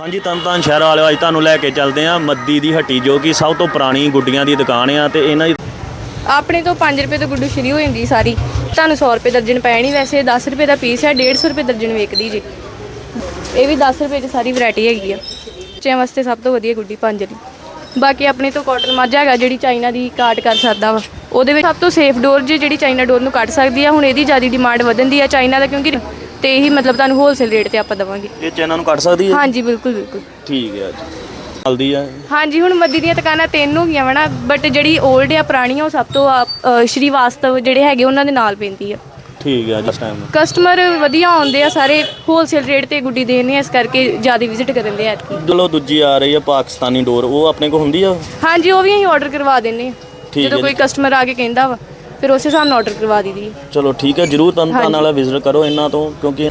ਹਾਂਜੀ ਤਰਨਤਾਰਨ ਸ਼ਹਿਰ ਵਾਲਿਓ, ਅੱਜ ਤੁਹਾਨੂੰ ਲੈ ਕੇ ਚੱਲਦੇ ਆ ਮੱਦੀ ਦੀ ਹੱਟੀ, ਜੋ ਕਿ ਸਭ ਤੋਂ ਪੁਰਾਣੀ ਗੁੱਡੀਆਂ ਦੀ ਦੁਕਾਨ ਆ ਤੇ ਇਹਨਾਂ ਦੀ ਆਪਣੇ ਤੋਂ 5 ਰੁਪਏ ਤੋਂ ਗੁੱਡੂ ਸ਼ੁਰੂ ਹੋ ਜਾਂਦੀ ਸਾਰੀ। ਤੁਹਾਨੂੰ 100 ਰੁਪਏ ਦਰਜਨ ਪੈਣੀ ਵੈਸੇ 10 ਰੁਪਏ ਦਾ ਪੀਸ ਹੈ 150 ਰੁਪਏ ਦਰਜਨ ਵੇਚਦੀ ਜੀ। ਇਹ ਵੀ 10 ਰੁਪਏ 'ਚ ਸਾਰੀ ਵੈਰਾਈਟੀ ਹੈਗੀ ਆ। ਬੱਚਿਆਂ ਵਾਸਤੇ ਸਭ ਤੋਂ ਵਧੀਆ ਗੁੱਡੀ ਪੰਜ ਦੀ। ਬਾਕੀ ਆਪਣੇ ਤੋਂ ਕਾਟਨ ਮੱਝ ਹੈਗਾ, ਜਿਹੜੀ ਚਾਈਨਾ ਦੀ ਕਾਟ ਕਰ ਸਕਦਾ ਵਾ। ਉਹਦੇ ਵਿੱਚ ਸਭ ਤੋਂ ਸੇਫ ਡੋਰ ਜੀ ਜਿਹੜੀ ਚਾਈਨਾ ਡੋਰ ਨੂੰ ਕੱਟ ਸਕਦੀ ਆ, ਹੁਣ ਇਹਦੀ ਜ਼ਿਆਦਾ ਡਿਮਾਂਡ ਵਧਣ ਦੀ ਆ ਚਾਈਨਾ ਦਾ, ਕਿਉਂਕਿ ਤੇ ਇਹੀ ਮਤਲਬ ਤੁਹਾਨੂੰ ਹੋਲਸੇਲ ਰੇਟ ਤੇ ਆਪਾਂ ਦਵਾਂਗੇ। ਇਹ ਚੈਨਾਂ ਨੂੰ ਕੱਟ ਸਕਦੀ ਹੈ? ਹਾਂਜੀ ਬਿਲਕੁਲ ਬਿਲਕੁਲ। ਠੀਕ ਹੈ ਜੀ। ਚਲਦੀ ਆ। ਹਾਂਜੀ ਹੁਣ ਮੱਦੀ ਦੀਆਂ ਦੁਕਾਨਾਂ ਤਿੰਨ ਹੋ ਗਈਆਂ ਵਾ ਨਾ ਬਟ ਜਿਹੜੀ 올ਡ ਆ ਪੁਰਾਣੀ ਆ ਉਹ ਸਭ ਤੋਂ ਆ, ਅ, ਸ਼੍ਰੀ ਵਾਸਤਵ ਜਿਹੜੇ ਹੈਗੇ ਉਹਨਾਂ ਦੇ ਨਾਲ ਪੈਂਦੀ ਆ। ਠੀਕ ਹੈ ਜਿਸ ਟਾਈਮ ਕਸਟਮਰ ਵਧੀਆ ਆਉਂਦੇ ਆ ਸਾਰੇ ਹੋਲਸੇਲ ਰੇਟ ਤੇ ਗੁੱਡੀ ਦੇਣੇ ਆ ਇਸ ਕਰਕੇ ਜ਼ਿਆਦਾ ਵਿਜ਼ਿਟ ਕਰਨ ਦੇ ਐਤਕੀ। ਚਲੋ ਦੂਜੀ ਆ ਰਹੀ ਆ ਪਾਕਿਸਤਾਨੀ ਡੋਰ ਉਹ ਆਪਣੇ ਕੋਲ ਹੁੰਦੀ ਆ? ਹਾਂਜੀ ਉਹ ਵੀ ਅਸੀਂ ਆਰਡਰ ਕਰਵਾ ਦਿੰਨੇ ਆ। ਠੀਕ ਜਦੋਂ ਹੈ ਕੋਈ ਜੀ। ਕਸਟਮਰ ਆ ਕੇ ਕਹਿੰਦਾ ਵਾ। ਫਿਰ ਉਸੇ ਹਿਸਾਬ ਨਾਲ ਆਰਡਰ ਕਰਵਾ ਹੈ ਚਲੋ ਠੀਕ ਹੈ ਜਰੂਰ ਤਰਨਤਾਰਨ ਹਾਂਜੀ। ਵਾਲਾ ਵਿਜ਼ਿਟ ਕਰੋ ਇਹਨਾਂ ਤੋਂ ਕਿਉਂਕਿ